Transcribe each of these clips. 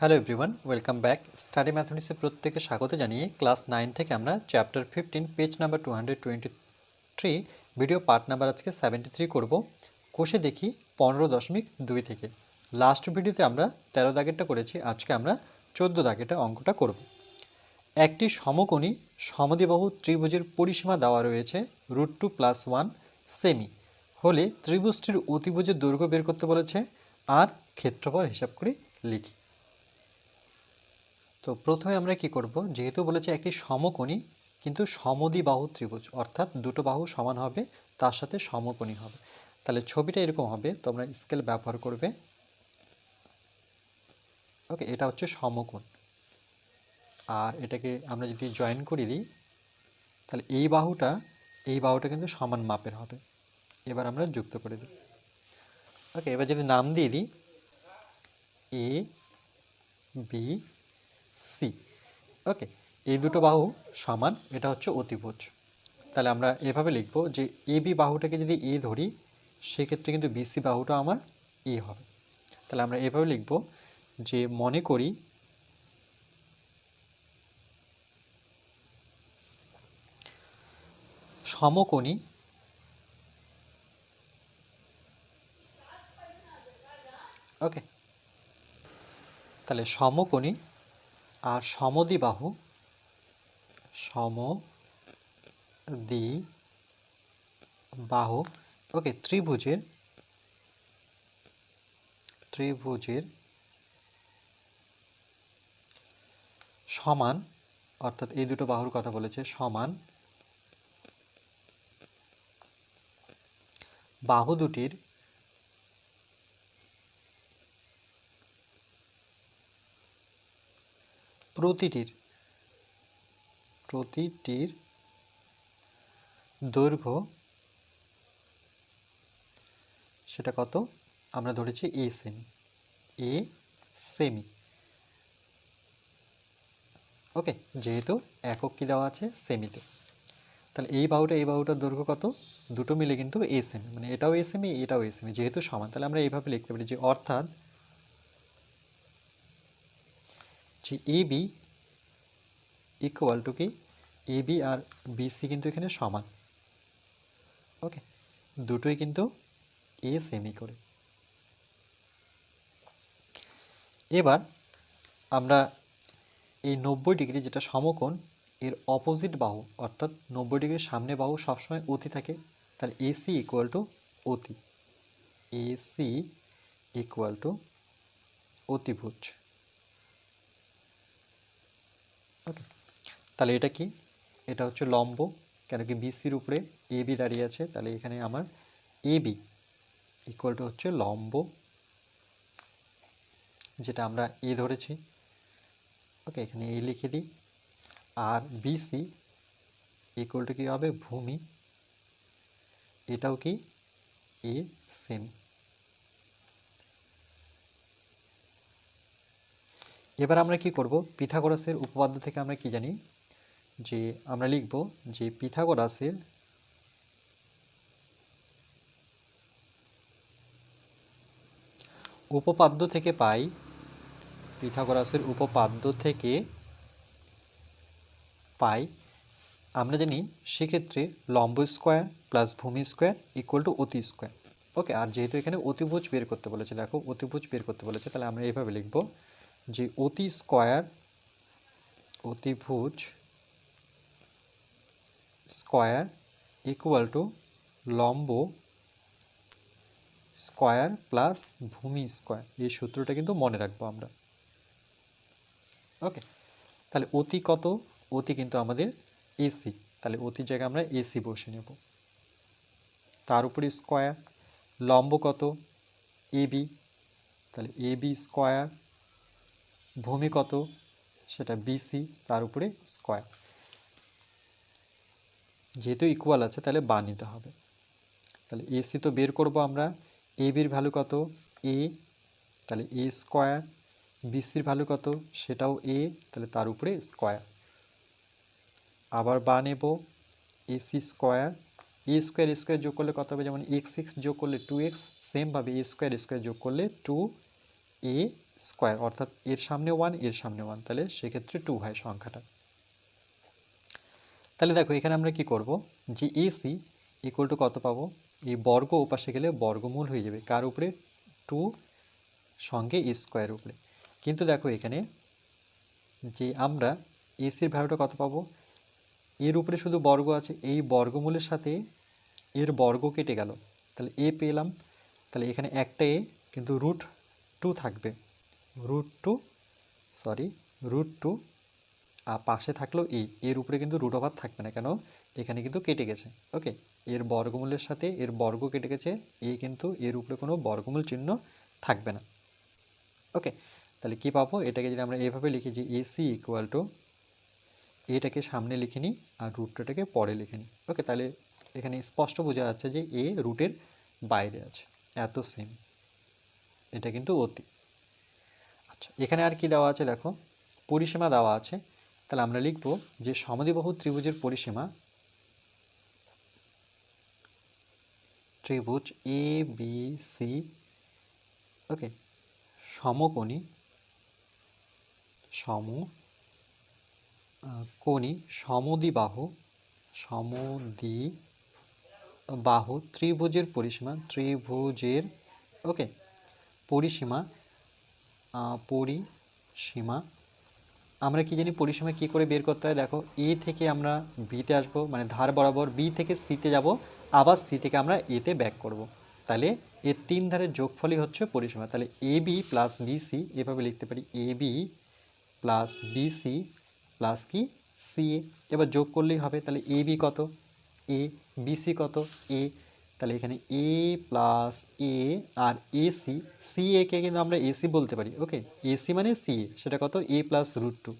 Hello everyone welcome back study ম্যাথমেটিক্সে প্রত্যেকে স্বাগত জানিয়ে ক্লাস নাইন থেকে আমরা chapter fifteen page number two hundred twenty three video part number আজকে সেভেন্টি থ্রি করব। কোষে দেখি পনেরো দশমিক দুই থেকে। লাস্ট ভিডিওতে আমরা তেরো দাগেরটা করেছি, আজকে আমরা চোদ্দ দাগেরটা অঙ্কটা করব। একটি সমকোণী সমদ্বিবাহু ত্রিভুজের পরিসীমা দেওয়া রয়েছে রুট টু প্লাস ওয়ান সেমি হলে ত্রিভুজটির অতিভুজের দৈর্ঘ্য বের করতে বলেছে, আর ক্ষেত্রফল হিসাব করে লিখি। তো প্রথমে আমরা কি করব? যেহেতু বলেছে একটি সমকোণী, কিন্তু সমদি বাহু ত্রিভুজ, অর্থাৎ দুটো বাহু সমান হবে, তার সাথে সমকোণী হবে। তাহলে ছবিটা এরকম হবে, তোমরা স্কেল ব্যবহার করবে। ওকে এটা হচ্ছে সমকোণ। আর এটাকে আমরা যদি জয়েন করে দিই, তাহলে এই বাহুটা এই বাহুটা কিন্তু সমান মাপের হবে। এবার আমরা যুক্ত করে দিই। ওকে এবার যদি নাম দিয়ে দিই এ বি সি ওকে এই দুটো বাহু সমান, এটা হচ্ছে অতিভুজ। তাহলে আমরা এভাবে লিখব যে এ বি বাহুটাকে যদি এ ধরি, সেক্ষেত্রে কিন্তু বিসি বাহুটা আমার এ হবে। তাহলে আমরা এভাবে লিখব যে মনে করি সমকোণী ওকে তাহলে সমকোণী আর সমদ্বিবাহু সমদ্বি বাহু ওকে, ত্রিভুজের ত্রিভুজের সমান, অর্থাৎ এই দুটো বাহুর কথা বলেছে, সমান বাহু দুটির প্রতিটির প্রতিটির দৈর্ঘ্য সেটা কত? আমরা ধরেছি এ সেমি এ সেমি ওকে যেহেতু একক কি দেওয়া আছে? সেমিতে তাহলে এই বাহুটা, এই বাহুটার দৈর্ঘ্য কত? দুটো মিলে কিন্তু এ সেমি মানে এটাও এ সেমি এটাও এ সেমি যেহেতু সমান। তাহলে আমরা এইভাবে লিখতে পারি যে অর্থাৎ যে এ বি ইকুয়াল টু কি? এ বি আর বিসি কিন্তু এখানে সমান। ওকে দুটোই কিন্তু এ সেমি করে। এবার আমরা এই নব্বই ডিগ্রি যেটা সমকোণ, এর অপোজিট বাহু, অর্থাৎ নব্বই ডিগ্রির সামনে বাহু সবসময় অতি থাকে, তাহলে এসি ইকুয়াল টু অতি। এসি ইকুয়াল টু অতিভুজ। ওকে তাহলে এটা কি? এটা হচ্ছে লম্ব, কেন কি বিসির উপরে এ বি দাঁড়িয়ে আছে, তাহলে এখানে আমার এ বি ইকুয়াল টু হচ্ছে লম্ব, যেটা আমরা এ ধরেছি। ওকে এখানে এ লিখে দিই। আর বিসি ইকুয়াল টু কী হবে? ভূমি। এটাও কি? এ সেম এবার আমরা কি করব? পিথাগোরাসের উপপাদ্য থেকে আমরা কি জানি? যে আমরা লিখব যে পিথাগোরাসের উপপাদ্য থেকে পাই, পিথাগোরাসের উপপাদ্য থেকে পাই, আমরা জানি সেক্ষেত্রে লম্ব স্কোয়ার প্লাস ভূমি স্কোয়ার ইকুয়াল টু অতি স্কোয়ার। ওকে, আর যেহেতু এখানে অতিভুজ বের করতে বলেছে, দেখো অতিভুজ বের করতে বলেছে, তাহলে আমরা এইভাবে লিখব। যে অতি স্কোয়ার অতিভুজ স্কোয়ার ইকুয়াল টু লম্ব, স্কোয়ার প্লাস ভূমি স্কোয়ার। এই সূত্রটা কিন্তু মনে রাখব আমরা। ওকে তাহলে অতি কত? অতি কিন্তু আমাদের এসি তাহলে অতির জায়গায় আমরা এসি বসে নেব। তার উপরে স্কোয়ার, লম্ব কত? এবি তাহলে এবি স্কোয়ার ভূমি কত? সেটা বিসি তার উপরে স্কোয়ার যেহেতু ইকুয়াল আছে, তাহলে বা নিতে হবে। তাহলে এসি তো বের করব আমরা। এ বির ভ্যালু কত? এ তাহলে এ স্কোয়ার বিসির ভ্যালু কত? সেটাও এ তাহলে তার উপরে স্কোয়ার আবার বা নেব। AC square A square square যোগ করলে কত হবে? যেমন এক্স এক্স যোগ করলে টু এক্স সেমভাবে এ স্কোয়ার স্কোয়ার যোগ করলে টু এ স্কোয়ার অর্থাৎ এর সামনে ওয়ানের সামনে ওয়ান তাহলে সেক্ষেত্রে টু হয় সংখ্যাটা। তাহলে দেখো, এখানে আমরা কি করব? যে এসি ইকুয়াল টু কত পাবো? এই বর্গ ওপাশে গেলে বর্গমূল হয়ে যাবে কার উপরে? টু সঙ্গে স্কোয়ার উপরে। কিন্তু দেখো এখানে যে আমরা এসির ভ্যালুটা কত পাবো? এর উপরে শুধু বর্গ আছে, এই বর্গমূলের সাথে এর বর্গ কেটে গেল। তাহলে এ পেলাম, তাহলে এখানে একটা এ কিন্তু রুট টু থাকবে। Root two sorry root two আর পাশে থাকল এ এর উপরে কিন্তু রুট ওভার থাকবে না, কেন? এখানে কিন্তু কেটে গেছে ওকে এর বর্গমূলের সাথে এর বর্গ কেটে গেছে এ কিন্তু এর উপরে কোনো বর্গমূল চিহ্ন থাকবে না ওকে তাহলে কি পাবো? এটাকে যদি আমরা এভাবে লিখি যে এসি ইকুয়াল টু এটাকে সামনে লিখে নিই আর রুটটাকে পরে লিখে নিই ওকে তাহলে এখানে স্পষ্ট বোঝা যাচ্ছে যে এ রুটের বাইরে আছে, এত সেম এটা কিন্তু অতি আচ্ছা এখানে আর কি দেওয়া আছে দেখো? পরিসীমা দেওয়া আছে। তাহলে আমরা লিখব যে সমদ্বিবাহু ত্রিভুজের পরিসীমা ত্রিভুজ এ বি সি ওকে সমকোণী সম কোণী, সমদ্বিবাহু সমদ্বি বাহু ত্রিভুজের পরিসীমা, ত্রিভুজের ওকে পরিসীমা পরিসীমা আমরা কি জানি পরিসীমা কি করে বের করতে হয়? দেখো, এ থেকে আমরা বিতে আসব মানে ধার বরাবর বি থেকে সিতে যাব, আবার সি থেকে আমরা এতে ব্যাক করব। তাহলে এর তিন ধারের যোগফলই হচ্ছে পরিসীমা তাহলে এ বি প্লাস বিসি এভাবে লিখতে পারি, A B plus BC plus কি? সি এবার যোগ করলেই হবে, তাহলে এ বি কত? এ বিসি কত? এ তাহলে এখানে এ প্লাস এ আর এসি সি একে কিন্তু আমরা এসি বলতে পারি ওকে এসি মানে সি সেটা কত? এ প্লাস রুট টু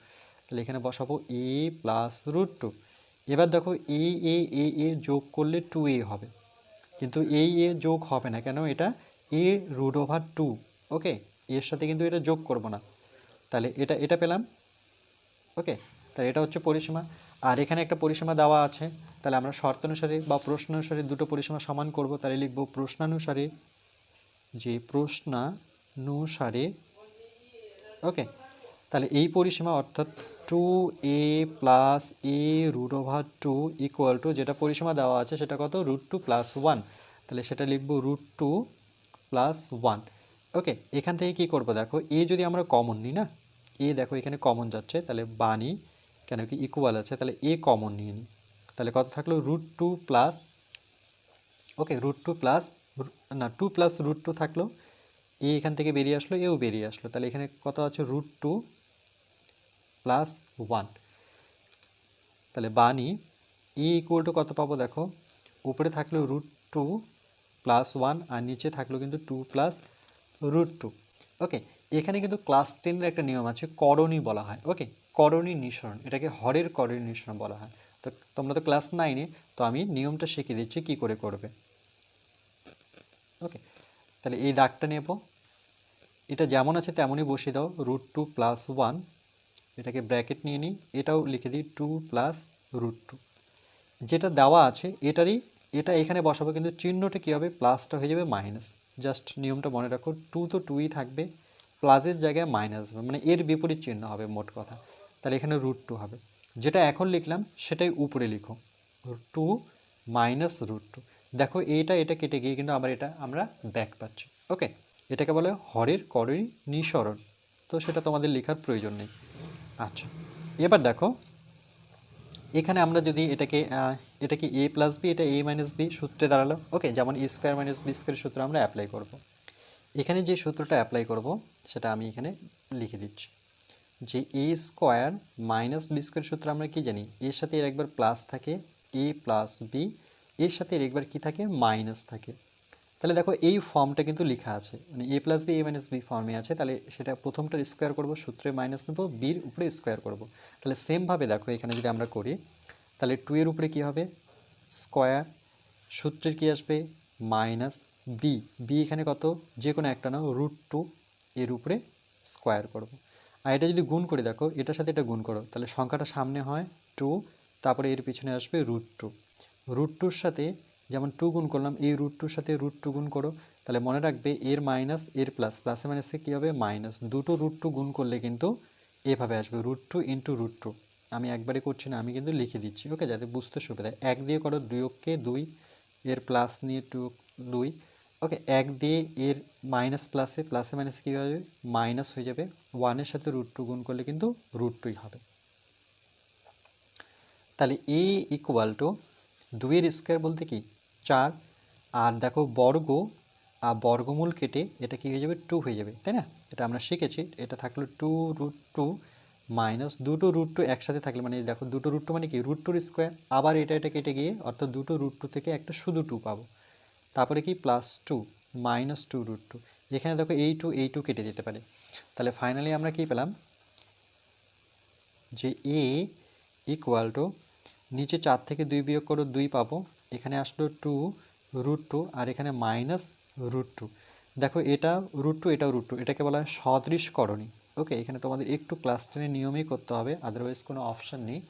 তাহলে এখানে বসাবো এ প্লাস রুট টু এবার দেখো এ এ এ এ যোগ করলে টু এ হবে। কিন্তু এই এ যোগ হবে না কেন? এটা A root over two okay এর সাথে কিন্তু এটা যোগ করব না। তাহলে এটা এটা পেলাম ওকে তাহলে এটা হচ্ছে পরিসীমা। আর এখানে একটা পরিসীমা দেওয়া আছে, তাহলে আমরা শর্তানুসারে বা প্রশ্ন অনুসারে দুটো পরিসীমা সমান করব। তাহলে লিখব প্রশ্নানুসারে, যে প্রশ্নানুসারে, ওকে, তাহলে এই পরিসীমা অর্থাৎ two A plus A root over two equal to যেটা পরিসীমা দেওয়া আছে সেটা কত? Root two plus one. তাহলে সেটা লিখব root two plus one. Okay, এখান থেকে কি করব দেখো? এ যদি আমরা কমন নিই না, এ দেখো এখানে কমন যাচ্ছে, তাহলে বানি কেন কি ইকুয়াল আছে? তাহলে এ কমন নিয়ে নিই তাহলে কত থাকল? Root two plus okay root two plus না টু প্লাস রুট টু থাকল। এ এখান থেকে বেরিয়ে আসলো এও বেরিয়ে আসলো। তাহলে এখানে কত আছে? রুট টু প্লাস ওয়ান তাহলে বানি ই ইকুয়াল টু কত পাবো দেখো? উপরে থাকল রুট টু প্লাস ওয়ান আর নিচে থাকল কিন্তু two plus root two okay এখানে কিন্তু ক্লাস টেনের একটা নিয়ম আছে, করণী বলা হয়। ওকে করণী নিঃসরণ, এটাকে হরের করণী নিঃসরণ বলা হয়। তো তোমরা তো ক্লাস নাইনে, তো আমি নিয়মটা শিখিয়ে দিচ্ছি কি করে করবে। ওকে তাহলে এই দাগটা নেব। এটা যেমন আছে তেমনই বসিয়ে দাও রুট টু প্লাস ওয়ান এটাকে ব্র্যাকেট নিয়ে নিই, এটাও লিখে দিই টু প্লাস রুট টু যেটা দেওয়া আছে, এটারই, এটা এখানে বসাবো, কিন্তু চিহ্নটা কী হবে? প্লাসটা হয়ে যাবে মাইনাস জাস্ট নিয়মটা মনে রাখো টু তো টুই থাকবে প্লাসের জায়গায় মাইনাস মানে এর বিপরীত চিহ্ন হবে, মোট কথা। তাহলে এখানে রুট টু হবে। যেটা এখন লিখলাম, সেটাই উপরে লিখো। টু মাইনাস রুট টু দেখো, এটা এটা কেটে গিয়ে কিন্তু আবার এটা আমরা ব্যাক পাচ্ছি। ওকে এটাকে বলে হরের করের নিঃসরণ। তো সেটা তোমাদের লেখার প্রয়োজন নেই। আচ্ছা এবার দেখো, এখানে আমরা যদি এটাকে এটাকে এ প্লাস বি এটা এ মাইনাস বি সূত্রে দাঁড়াল। ওকে যেমন স্কোয়ার মাইনাস বি স্কোয়ার সূত্র আমরা অ্যাপ্লাই করব। এখানে যে সূত্রটা অ্যাপ্লাই করব, সেটা আমি এখানে লিখে দিচ্ছি। যে A square minus B square সূত্র আমরা কি জানি? এর সাথে এর একবার প্লাস থাকে, এ প্লাস বি এর সাথে এর একবার কি থাকে? মাইনাস থাকে। তাহলে দেখো এই ফর্মটা কিন্তু লেখা আছে। মানে A plus B A minus B ফর্মে আছে। তাহলে সেটা প্রথমটার স্কোয়ার করব, সূত্রে মাইনাস নেব বির উপরে স্কোয়ার করব। তাহলে সেমভাবে দেখো, এখানে যদি আমরা করি, তাহলে টু এর উপরে কি হবে? স্কোয়ার সূত্রের কি আসবে? মাইনাস বি বি এখানে কত? যে কোনো একটা নাও রুট টু এর উপরে স্কোয়ার করব। আর এটা যদি গুণ করে দেখো, এটার সাথে এটা গুণ করো, তাহলে সংখ্যাটা সামনে হয় টু তারপরে এর পিছনে আসবে রুট টু রুট টুর সাথে যেমন টু গুণ করলাম, এই রুট টুর সাথে রুট টু গুণ করো, তাহলে মনে রাখবে এর মাইনাস এর প্লাস প্লাসে মাইনাসে কী হবে? মাইনাস দুটো রুট টু গুণ করলে কিন্তু এভাবে আসবে root two into root two আমি একবারে করছি না, আমি কিন্তু লিখে দিচ্ছি ওকে যাতে বুঝতে সুবিধা। এক দিয়ে করো দুই অক্ষে দুই, এর প্লাস নিয়ে টু দুই ওকে এক দিয়ে এর মাইনাস প্লাসে প্লাসে মাইনাসে কী হবে মাইনাস হয়ে যাবে। ওয়ানের সাথে রুট টু গুণ করলে কিন্তু রুট টুই হবে। তাহলে এ ইকুয়াল টু দুইয়ের স্কোয়ার বলতে কি? চার। আর দেখো বর্গ আর বর্গমূল কেটে এটা কি হয়ে যাবে? টু হয়ে যাবে, তাই না? এটা আমরা শিখেছি। এটা থাকল টু রুট টু মাইনাস দুটো রুট টু একসাথে থাকলে মানে দেখো দুটো রুট টু মানে কি? রুট টুর স্কোয়ার আবার এটা এটা কেটে গিয়ে অর্থাৎ দুটো রুট টু থেকে একটা শুধু টু পাবো। তারপরে কি plus two minus two root two এখানে দেখো এই টু এই টু কেটে দিতে পারে। তাহলে ফাইনালি আমরা কি পেলাম? যে এ ইকুয়াল টু নিচে চার থেকে দুই বিয়োগ করো, দুই পাবো, এখানে আসলো টু রুট টু আর এখানে মাইনাস রুট টু দেখো এটা রুট টু এটাও রুট টু এটাকে বলা হয় সদৃশ সদৃশকরণী ওকে এখানে তোমাদের একটু ক্লাস টেনের নিয়মেই করতে হবে আদারওয়াইজ কোনো অপশান নেই।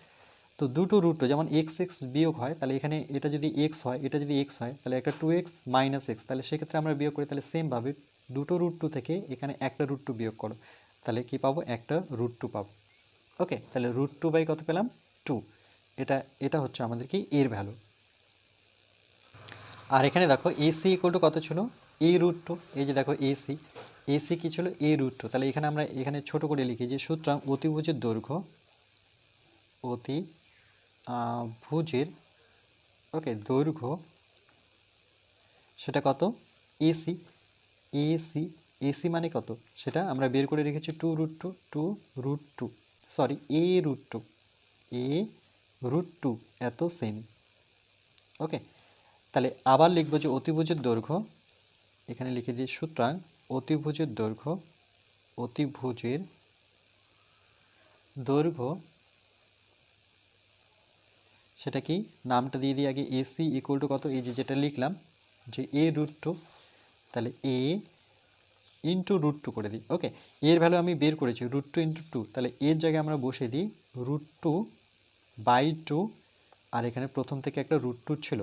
তো দুটো রুট যেমন এক্স এক্স বিয়োগ হয়, তাহলে এখানে এটা যদি এক্স হয়, এটা যদি এক্স হয়, তাহলে একটা টু এক্স মাইনাস এক্স তাহলে সেক্ষেত্রে আমরা বিয়োগ করি, তাহলে সেমভাবে দুটো রুট টু থেকে এখানে একটা রুট টু বিয়োগ করো। তাহলে কি পাবো? একটা রুট টু পাবো। ওকে তাহলে রুট টু বাই কত পেলাম? টু এটা এটা হচ্ছে আমাদের কি? এর ভ্যালু আর এখানে দেখো এসি ইকুয়াল টু কত ছিল? এ রুট টু এই যে দেখো এসি এসি কী ছিল? এ রুট টু তাহলে এখানে আমরা এখানে ছোট করে লিখি যে সুতরাং অতিভুজের দৈর্ঘ্য অতি ভুজের ওকে দৈর্ঘ্য সেটা কত? এসি এসি এসি মানে কত? সেটা আমরা বের করে রেখেছি two root two two root two sorry A root two A root two এত সেমি ওকে তাহলে আবার লিখব যে অতিভুজের দৈর্ঘ্য, এখানে লিখে দিই, সুতরাং অতিভুজের দৈর্ঘ্য অতিভুজের দৈর্ঘ্য সেটা কি নামটা দিয়ে দিই আগে এসি ইকুয়াল টু কত? এই যে যেটা লিখলাম, যে এ রুট টু তাহলে এ ইন্টু রুট টু করে দিই। ওকে এর ভ্যালু আমি বের করেছি রুট টু ইন্টু টু তাহলে এর জায়গায় আমরা বসে দিই রুট টু বাই টু আর এখানে প্রথম থেকে একটা রুট টু ছিল।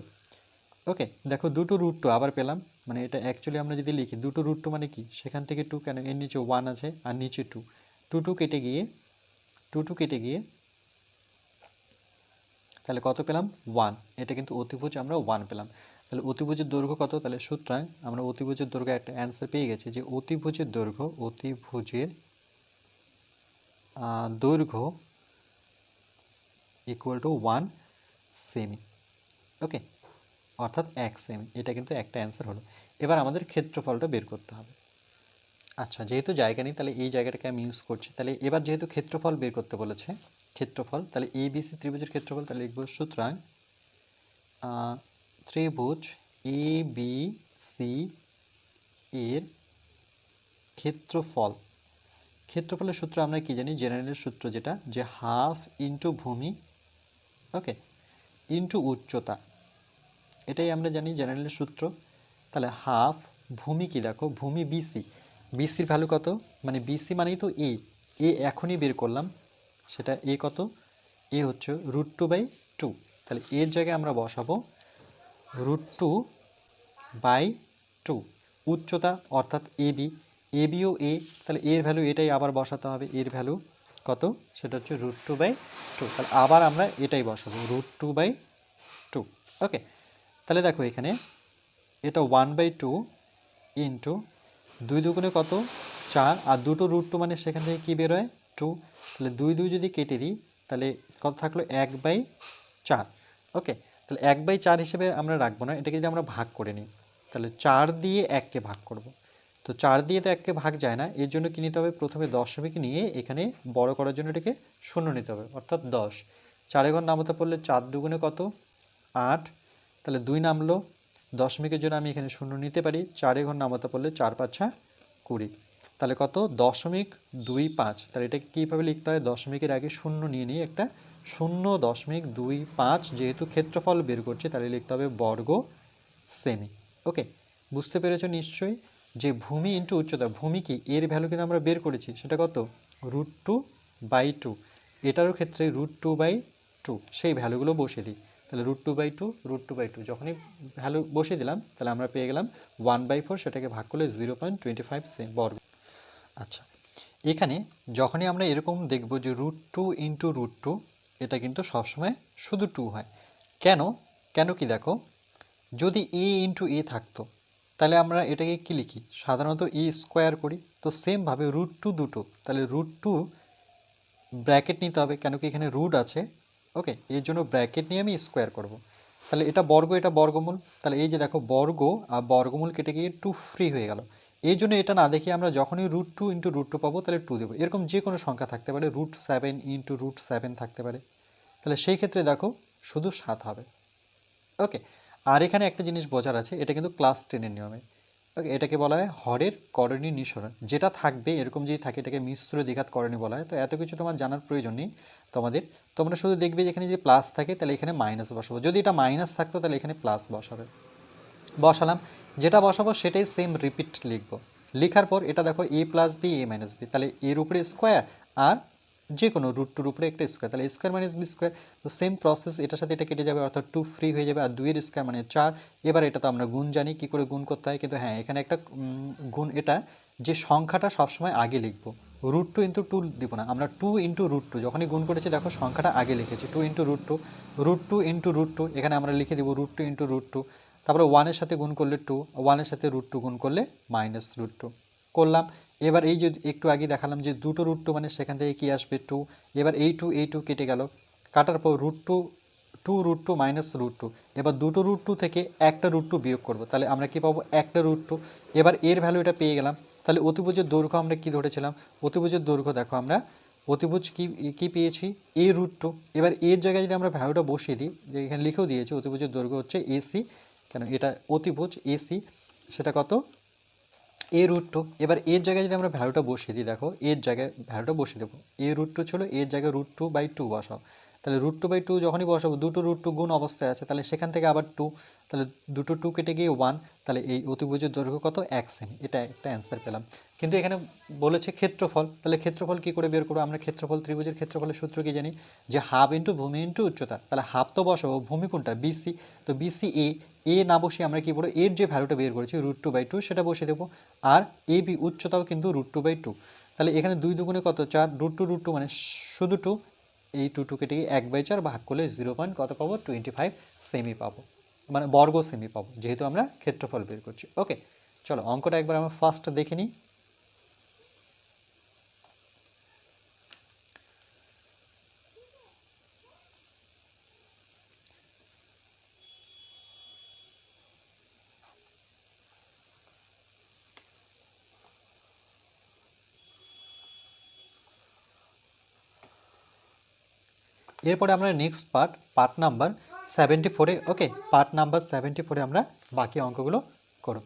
ওকে দেখো দুটো রুট টু আবার পেলাম। মানে এটা অ্যাকচুয়ালি আমরা যদি লিখি, দুটো রুট টু মানে কি? সেখান থেকে টু কেন? এর নিচে ওয়ান আছে, আর নিচে টু টু টু কেটে গিয়ে টু টু কেটে গিয়ে তাহলে কত পেলাম? ওয়ান এটা কিন্তু অতিভুজ, আমরা ওয়ান পেলাম। তাহলে অতিভুজের দৈর্ঘ্য কত? তাহলে সুতরাং আমরা অতিভুজের দৈর্ঘ্য একটা অ্যান্সার পেয়ে গেছি যে অতিভুজের দৈর্ঘ্য অতিভুজের দৈর্ঘ্য equal to one semi okay অর্থাৎ এক সেমি এটা কিন্তু একটা অ্যান্সার হলো। এবার আমাদের ক্ষেত্রফলটা বের করতে হবে। আচ্ছা যেহেতু জায়গা নেই, তাহলে এই জায়গাটাকে আমি ইউজ করছি। তাহলে এবার যেহেতু ক্ষেত্রফল বের করতে বলেছে ক্ষেত্রফল, তাহলে এ বি সি ত্রিভুজের ক্ষেত্রফল, তাহলে লিখব সুতরাং ত্রিভুজ এ বি সি এর ক্ষেত্রফল। ক্ষেত্রফলের সূত্র আমরা কি জানি? জেনারেলের সূত্র যেটা, যে হাফ ইন্টু ভূমি ওকে ইন্টু উচ্চতা। এটাই আমরা জানি জেনারেলের সূত্র। তাহলে হাফ ভূমি কি দেখো? ভূমি বিসি বিসির ভ্যালু কত? মানে বিসি মানেই তো এ এ এখনই বের করলাম। সেটা এ কত? এ হচ্ছে রুট টু বাই টু। তাহলে এর জায়গায় আমরা বসাবো রুট টু বাই টু। উচ্চতা অর্থাৎ এ বি। এ বিও এ। তাহলে এর ভ্যালু এটাই আবার বসাতে হবে। এর ভ্যালু কত? সেটা হচ্ছে রুট টু বাই টু। তাহলে আবার আমরা এটাই বসাবো, root two by two. Okay. তাহলে দেখো এখানে এটা ওয়ান বাই টু ইন্টু দুই দুগুণে কত? চার। আর দুটো রুট টু মানে সেখান থেকে কী বেরোয় টু তাহলে দুই দুই যদি কেটে দিই, তাহলে কত থাকল? এক বাই চার। ওকে, তাহলে এক বাই চার হিসেবে আমরা রাখব না, এটাকে যদি আমরা ভাগ করে নিই, তাহলে চার দিয়ে এককে ভাগ করব। তো চার দিয়ে তো এককে ভাগ যায় না, এর জন্য কী নিতে হবে? প্রথমে দশমিক নিয়ে এখানে বড় করার জন্য এটাকে শূন্য নিতে হবে, অর্থাৎ দশ। চারে ঘর নামতে পড়লে চার দুগুণে কত? আট। তাহলে দুই নামলো, দশমিকের জন্য আমি এখানে শূন্য নিতে পারি, চারে ঘর নামাতে পড়লে চার পাঁচ পাঁচা কুড়ি। তাহলে কত? দশমিক দুই পাঁচ। তাহলে এটা কীভাবে লিখতে হয়? দশমিকের আগে শূন্য নিয়ে নিয়ে একটা। শূন্য দশমিক দুই পাঁচ যেহেতু ক্ষেত্রফল বের করছে, তাহলে লিখতে হবে বর্গ সেমি। ওকে? বুঝতে পেরেছ নিশ্চয়ই? যে ভূমি ইন্টু উচ্চতা, ভূমি কি? এর ভ্যালু কিন্তু আমরা বের করেছি। সেটা কত? রুট টু বাই টু এটারও ক্ষেত্রে রুট টু বাই টু সেই ভ্যালুগুলো বসে দিই। তাহলে root two by two root two by two যখনই ভ্যালু বসিয়ে দিলাম, তাহলে আমরা পেয়ে গেলাম ওয়ান বাই ফোর সেটাকে ভাগ করলে zero point twenty five same বর্গ। আচ্ছা এখানে যখনই আমরা এরকম দেখব যে root two into root two এটা কিন্তু সবসময় শুধু টু হয়। কেন? কেন কি দেখো? যদি এ ইন্টু এ থাকতো, তাহলে আমরা এটাকে কী লিখি? সাধারণত এ স্কোয়ার করি। তো সেমভাবে রুট টু দুটো, তাহলে রুট টু ব্র্যাকেট নিতে হবে, কেন কি এখানে রুট আছে। ওকে, এর জন্য ব্র্যাকেট নিয়ে আমি স্কোয়ার করব। তাহলে এটা বর্গ, এটা বর্গমূল। তাহলে এই যে দেখো, বর্গ আর বর্গমূল কেটে গিয়ে টু ফ্রি হয়ে গেল। এই জন্য এটা না দেখি আমরা যখনই root two into root two পাবো, তাহলে টু দেবো। এরকম যে কোনো সংখ্যা থাকতে পারে root seven into root seven থাকতে পারে। তাহলে সেই ক্ষেত্রে দেখো শুধু সাত হবে। ওকে আর এখানে একটা জিনিস বোঝার আছে, এটা কিন্তু ক্লাস টেনের নিয়মে। ওকে এটাকে বলা হয় হরের করণী নিঃসরণ। যেটা থাকবে, এরকম যদি থাকে, এটাকে মিশ্র দ্বিঘাত করণী বলা হয়। তো এত কিছু তোমার জানার প্রয়োজন নেই তোমাদের। তোমরা শুধু দেখবে যে এখানে যে প্লাস থাকে, তাহলে এখানে মাইনাস বসাবো। যদি এটা মাইনাস থাকতো, তাহলে এখানে প্লাস বসাবে। বসালাম। যেটা বসাবো সেটাই সেম রিপিট লিখব। লেখার পর এটা দেখো A plus B A minus B তাহলে এর উপরে স্কোয়ার আর যে কোনো রুট টুর উপরে একটা স্কোয়ার তাহলে স্কোয়ার মাইনাস বি স্কোয়ার তো সেম প্রসেস এটার সাথে এটা কেটে যাবে, অর্থাৎ টু ফ্রি হয়ে যাবে, আর দুইয়ের স্কোয়ার মানে চার। এবার এটা তো আমরা গুণ জানি, কী করে গুণ করতে হয়, কিন্তু হ্যাঁ এখানে একটা গুণ এটা যে সংখ্যাটা সবসময় আগে লিখব। রুট টু ইন্টু টু দিব না, আমরা টু ইন্টু রুট টু যখনই গুণ করেছি দেখো সংখ্যাটা আগে লিখেছি two into root two root two into root two এখানে আমরা লিখে দেবো root two into root two তারপরে ওয়ানের সাথে গুণ করলে টু ওয়ানের সাথে রুট টু গুণ করলে মাইনাস রুট টু করলাম। এবার এই যে একটু আগে দেখালাম যে দুটো রুট টু মানে সেখান থেকে কী আসবে টু এবার এই টু এই টু কেটে গেল। কাটার পর root two two root two minus root two এবার দুটো রুট টু থেকে একটা রুট টু বিয়োগ করব। তাহলে আমরা কি পাবো? একটা রুট টু এবার এর ভ্যালু এটা পেয়ে গেলাম। তাহলে অতিভুজের দৈর্ঘ্য আমরা কি ধরেছিলাম? অতিভুজের দৈর্ঘ্য দেখো আমরা। অতিভুজ কি, কী পেয়েছি? এ রুট টু এবার এর জায়গায় যদি আমরা ভ্যালুটা বসিয়ে দিই, যে এখানে লিখেও দিয়েছি, অতিভুজের দৈর্ঘ্য হচ্ছে এসি কেন? এটা অতিভুজ, এসি, সেটা কত? এ রুট টু এবার এর জায়গায় যদি আমরা ভ্যালুটা বসিয়ে দিই, দেখো, এর জায়গায় ভ্যালুটা বসিয়ে দেবো। এ রুট টু ছিল, এর জায়গায় রুট টু বাই টু বসাও। তাহলে রুট টু বাই টু যখনই বসাবো, দুটো রুট টু গুণ অবস্থায় আছে, তাহলে সেখান থেকে আবার টু তাহলে দুটো টু কেটে গিয়ে ওয়ান তাহলে এই অতিভুজের দৈর্ঘ্য কত? এক সেমি এটা একটা অ্যান্সার পেলাম। কিন্তু এখানে বলেছে ক্ষেত্রফল, তাহলে ক্ষেত্রফল কি করে বের করব? আমরা ক্ষেত্রফল, ত্রিভুজের ক্ষেত্রফলের সূত্র কি জানি? যে হাফ ইন্টু ভূমি ইন্টু উচ্চতা। তাহলে হাফ তো বসাবো, ভূমি কোনটা? বিসি তো বিসি এ এ না বসিয়ে আমরা কি বলব এর যে ভ্যালুটা বের করেছি রুট টু বাই টু সেটা বসিয়ে দেবো। আর এ বি উচ্চতাও কিন্তু রুট টু বাই টু তাহলে এখানে দুই দুগুণে কত? চার রুট টু রুট টু মানে শুধু টু এই টু টু কেটে এক বাই চার ভাগ করলে জিরো পয়েন্ট কত পাবো? টোয়েন্টি ফাইভ সেমি পাবো। মানে বর্গ সেমি পাবো, যেহেতু আমরা ক্ষেত্রফল বের করছি। ওকে চলো অঙ্কটা একবার আমরা ফার্স্ট দেখে নিই। এরপরে আমরা next part part number seventy ফোরে ওকে পার্ট নাম্বার সেভেন্টি ফোরে আমরা বাকি অঙ্কগুলো করব।